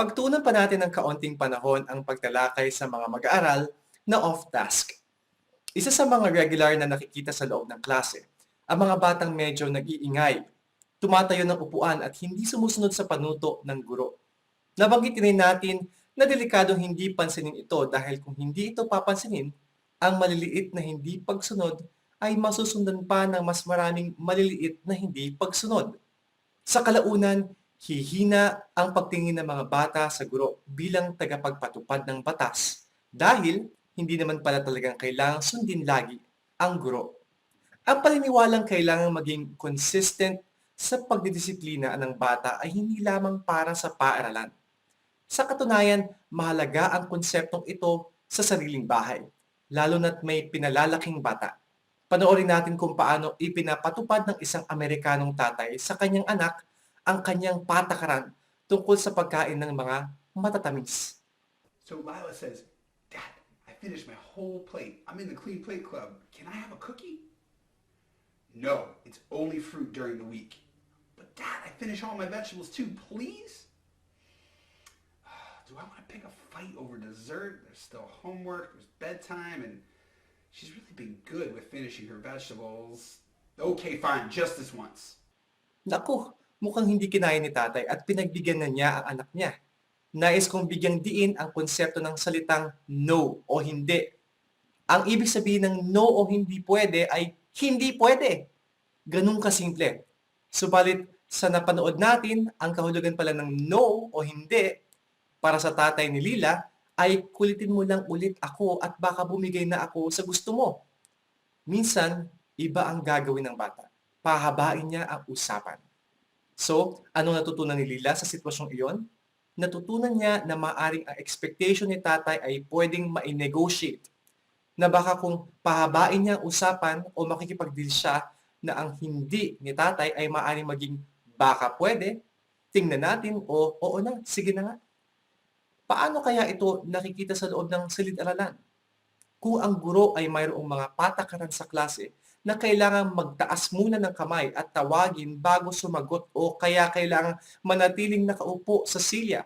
Pagtunan pa natin ng kaunting panahon ang pagtalakay sa mga mag-aaral na off-task. Isa sa mga regular na nakikita sa loob ng klase, ang mga batang medyo nag-iingay, tumatayo ng upuan at hindi sumusunod sa panuto ng guro. Nabanggit rin natin na delikadong hindi pansinin ito dahil kung hindi ito papansinin, ang maliliit na hindi pagsunod ay masusundan pa ng mas maraming maliliit na hindi pagsunod. Sa kalaunan, hihina ang pagtingin ng mga bata sa guro bilang tagapagpatupad ng batas dahil hindi naman pala talagang kailangang sundin lagi ang guro. Ang paniniwalang kailangang maging consistent sa pagdidisiplina ng bata ay hindi lamang para sa paaralan. Sa katunayan, mahalaga ang konseptong ito sa sariling bahay, lalo na't may pinalalaking bata. Panoorin natin kung paano ipinapatupad ng isang Amerikanong tatay sa kanyang anak ang kanyang patakaran tungkol sa pagkain ng mga matatamis. So Lila says, Dad, I finished my whole plate. I'm in the clean plate club. Can I have a cookie? No, it's only fruit during the week. But Dad, I finished all my vegetables too, please? Do I want to pick a fight over dessert? There's still homework, there's bedtime, and she's really been good with finishing her vegetables. Okay, fine, just this once. Naku, mukhang hindi kinaya ni tatay at pinagbigyan na niya ang anak niya. Nais kong bigyang diin ang konsepto ng salitang no o hindi. Ang ibig sabihin ng no o hindi pwede ay hindi pwede. Ganun kasimple. Subalit sa napanood natin, ang kahulugan pala ng no o hindi para sa tatay ni Lila ay kulitin mo lang ulit ako at baka bumigay na ako sa gusto mo. Minsan, iba ang gagawin ng bata. Pahabain niya ang usapan. So, anong natutunan ni Lila sa sitwasyong iyon? Natutunan niya na maaring ang expectation ni tatay ay pwedeng ma-negotiate. Na baka kung pahabain niya ang usapan o makikipag-deal siya na ang hindi ni tatay ay maaring maging baka pwede, tingnan natin o oo na, sige na nga. Paano kaya ito nakikita sa loob ng silid-aralan? Kung ang guro ay mayroong mga patakaran sa klase na kailangan magtaas muna ng kamay at tawagin bago sumagot o kaya kailangan manatiling nakaupo sa silya.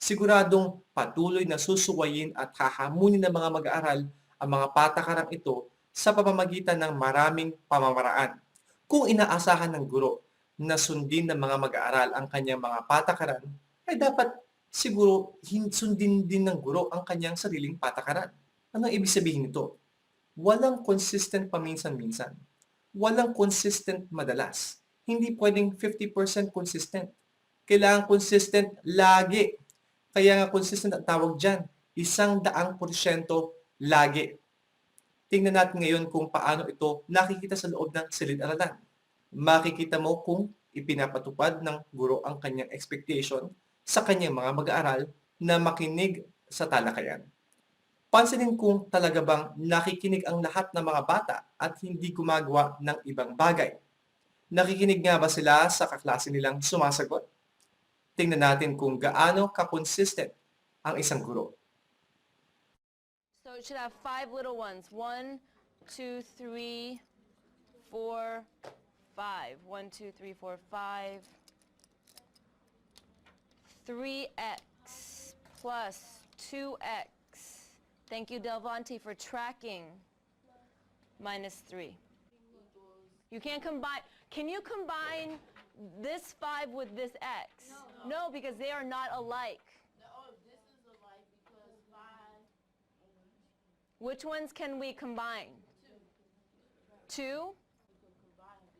Siguradong patuloy na susuwayin at hahamunin ng mga mag-aaral ang mga patakarang ito sa pamamagitan ng maraming pamamaraan. Kung inaasahan ng guro na sundin ng mga mag-aaral ang kanyang mga patakaran, ay dapat siguro sundin din ng guro ang kanyang sariling patakaran. Ano ang ibig sabihin nito? Walang consistent paminsan-minsan. Walang consistent madalas. Hindi pwedeng 50% consistent. Kailangan consistent lagi. Kaya nga consistent ang tawag dyan. Isang daang porsyento lagi. Tingnan natin ngayon kung paano ito nakikita sa loob ng silid-aralan. Makikita mo kung ipinapatupad ng guro ang kanyang expectation sa kanyang mga mag-aaral na makinig sa talakayan. Pansinin kung talaga bang nakikinig ang lahat ng mga bata at hindi gumagawa ng ibang bagay. Nakikinig nga ba sila sa kaklase nilang sumasagot? Tingnan natin kung gaano ka-consistent ang isang guro. So it should have five little ones. One, two, three, four, five. One, two, three, four, five. 3x plus 2x. Thank you, Delvanti, for tracking. Minus 3. You can't combine. Can you combine this 5 with this x? No. because they are not alike. Oh, this is alike because five. Which ones can we combine? Two?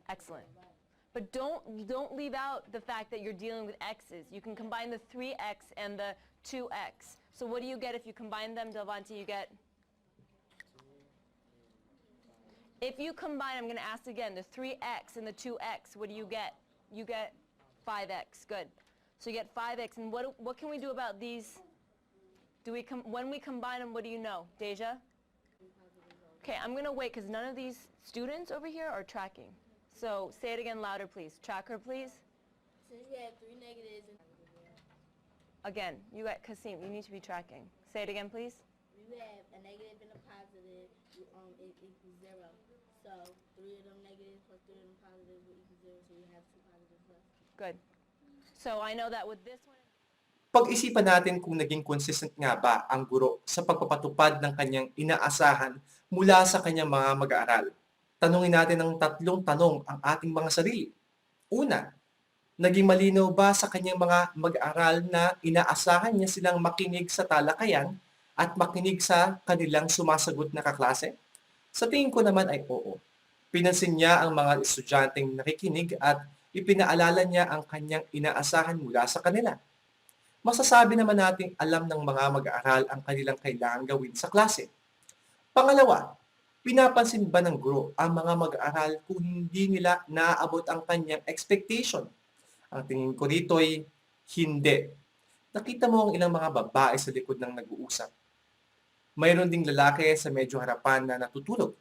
Excellent. But don't, don't leave out the fact that you're dealing with x's. You can combine the 3x and the 2x. So what do you get if you combine them, Delvanti? You get... If you combine, I'm going to ask again, the 3x and the 2x, what do you get? You get 5x. Good. So you get 5x. And what, what can we do about these? Do we when we combine them, what do you know? Deja? Okay, I'm going to wait because none of these students over here are tracking. So say it again louder, please. Track her, please. Since we have three negatives Again, you got Kasim. You need to be tracking. Say it again, please. we have a negative and a positive, you- um, it equals zero. So three of them negatives plus three of them positives will equal zero, so you have two positives left. Good. So I know that with this one, Pag-isipan natin kung naging consistent nga ba ang guro sa pagpapatupad ng kanyang inaasahan mula sa kanyang mga mag-aaral. Tanungin natin ng tatlong tanong ang ating mga sarili. Una, naging malinaw ba sa kanyang mga mag-aaral na inaasahan niya silang makinig sa talakayan at makinig sa kanilang sumasagot na kaklase? Sa tingin ko naman ay oo. Pinansin niya ang mga estudyanteng nakikinig at ipinaalala niya ang kanyang inaasahan mula sa kanila. Masasabi naman nating alam ng mga mag-aaral ang kanilang kailangan gawin sa klase. Pangalawa, pinapansin ba ng guro ang mga mag-aaral kung hindi nila naaabot ang kanyang expectation? Ang tingin ko rito ay hindi. Nakita mo ang ilang mga babae sa likod ng nag-uusap. Mayroon ding lalaki sa medyo harapan na natutulog.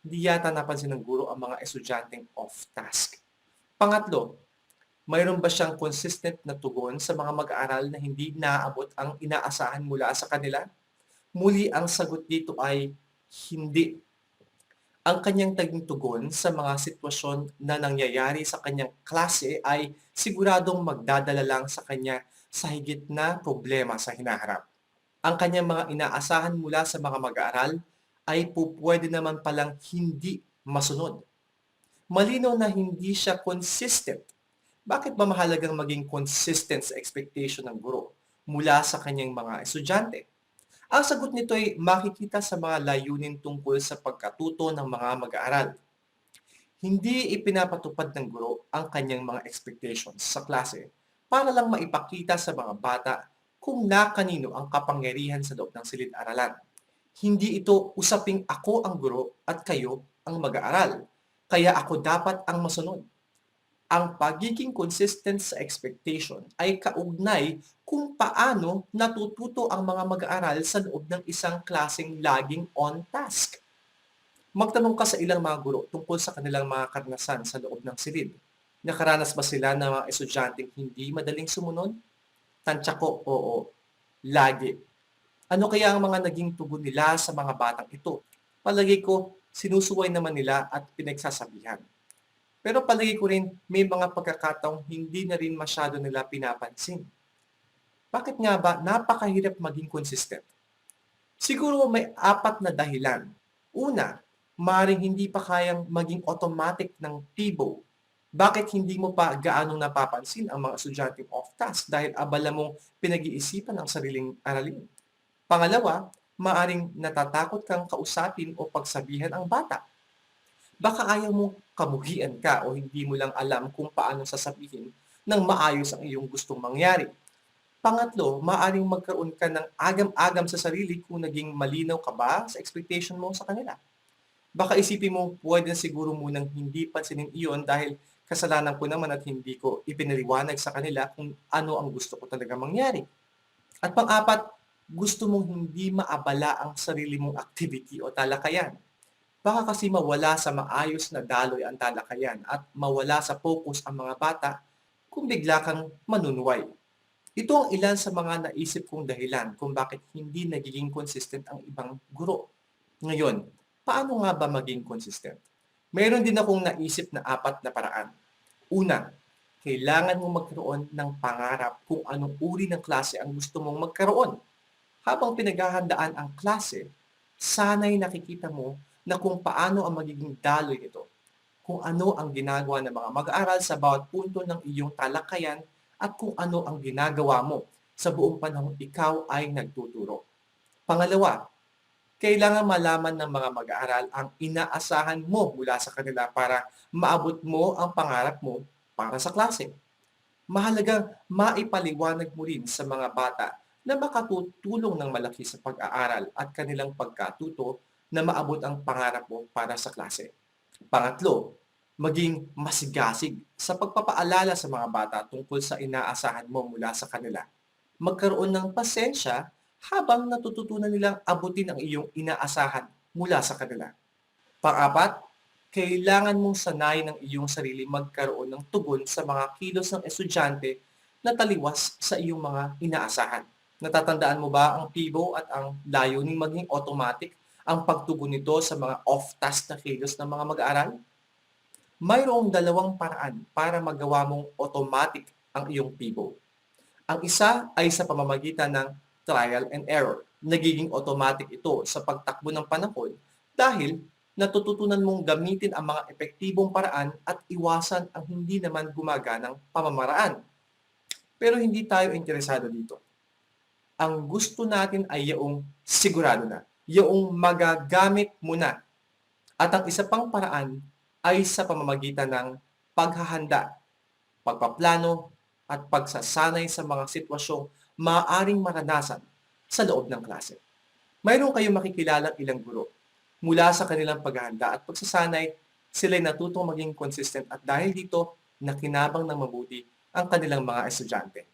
Hindi yata napansin ng guro ang mga estudyanteng off-task. Pangatlo, mayroon ba siyang consistent na tugon sa mga mag-aaral na hindi naaabot ang inaasahan mula sa kanila? Muli ang sagot dito ay hindi. Ang kanyang taging tugon sa mga sitwasyon na nangyayari sa kanyang klase ay siguradong magdadala lang sa kanya sa higit na problema sa hinaharap. Ang kanyang mga inaasahan mula sa mga mag-aaral ay pupwede naman palang hindi masunod. Malinaw na hindi siya consistent bakit ba mahalagang maging consistent sa expectation ng guro mula sa kanyang mga estudyante? Ang sagot nito ay makikita sa mga layunin tungkol sa pagkatuto ng mga mag-aaral. Hindi ipinapatupad ng guro ang kanyang mga expectations sa klase para lang maipakita sa mga bata kung na kanino ang kapangyarihan sa loob ng silid-aralan. Hindi ito usaping ako ang guro at kayo ang mag-aaral. Kaya ako dapat ang masunod ang pagiging consistent sa expectation ay kaugnay kung paano natututo ang mga mag-aaral sa loob ng isang klaseng laging on task. Magtanong ka sa ilang mga guro tungkol sa kanilang mga karanasan sa loob ng silid. Nakaranas ba sila ng mga estudyanteng hindi madaling sumunod? Tansya ko, oo. Lagi. Ano kaya ang mga naging tugon nila sa mga batang ito? Palagi ko, sinusuway naman nila at pinagsasabihan. Pero palagi ko rin may mga pagkakataong hindi na rin masyado nila pinapansin. Bakit nga ba napakahirap maging consistent? Siguro may apat na dahilan. Una, maring hindi pa kayang maging automatic ng TIBO. Bakit hindi mo pa gaanong napapansin ang mga estudyanteng off-task dahil abala mong pinag-iisipan ang sariling aralin? Pangalawa, maaring natatakot kang kausapin o pagsabihan ang bata baka ayaw mo kamuhian ka o hindi mo lang alam kung paano sasabihin ng maayos ang iyong gustong mangyari. Pangatlo, maaring magkaroon ka ng agam-agam sa sarili kung naging malinaw ka ba sa expectation mo sa kanila. Baka isipin mo, pwede na siguro munang hindi pansinin iyon dahil kasalanan ko naman at hindi ko ipinaliwanag sa kanila kung ano ang gusto ko talaga mangyari. At pang-apat, gusto mong hindi maabala ang sarili mong activity o talakayan baka kasi mawala sa maayos na daloy ang talakayan at mawala sa focus ang mga bata kung bigla kang manunuway. Ito ang ilan sa mga naisip kong dahilan kung bakit hindi nagiging consistent ang ibang guro. Ngayon, paano nga ba maging consistent? Meron din akong naisip na apat na paraan. Una, kailangan mong magkaroon ng pangarap kung anong uri ng klase ang gusto mong magkaroon. Habang pinaghahandaan ang klase, sana'y nakikita mo na kung paano ang magiging daloy nito, kung ano ang ginagawa ng mga mag-aaral sa bawat punto ng iyong talakayan at kung ano ang ginagawa mo sa buong panahon ikaw ay nagtuturo. Pangalawa, kailangan malaman ng mga mag-aaral ang inaasahan mo mula sa kanila para maabot mo ang pangarap mo para sa klase. Mahalagang maipaliwanag mo rin sa mga bata na makatutulong ng malaki sa pag-aaral at kanilang pagkatuto na maabot ang pangarap mo para sa klase. Pangatlo, maging masigasig sa pagpapaalala sa mga bata tungkol sa inaasahan mo mula sa kanila. Magkaroon ng pasensya habang natututunan nilang abutin ang iyong inaasahan mula sa kanila. Pangapat, kailangan mong sanayin ang iyong sarili magkaroon ng tugon sa mga kilos ng estudyante na taliwas sa iyong mga inaasahan. Natatandaan mo ba ang PIBO at ang layuning maging automatic ang pagtugon nito sa mga off-task na kilos ng mga mag-aaral? Mayroong dalawang paraan para magawa mong automatic ang iyong PIBO. Ang isa ay sa pamamagitan ng trial and error. Nagiging automatic ito sa pagtakbo ng panahon dahil natututunan mong gamitin ang mga epektibong paraan at iwasan ang hindi naman gumaganang pamamaraan. Pero hindi tayo interesado dito. Ang gusto natin ay yaong sigurado na, yaong magagamit mo na. At ang isa pang paraan ay sa pamamagitan ng paghahanda, pagpaplano, at pagsasanay sa mga sitwasyong maaaring maranasan sa loob ng klase. Mayroon kayong makikilalang ilang guro. Mula sa kanilang paghahanda at pagsasanay, sila'y natutong maging consistent at dahil dito, nakinabang ng mabuti ang kanilang mga estudyante.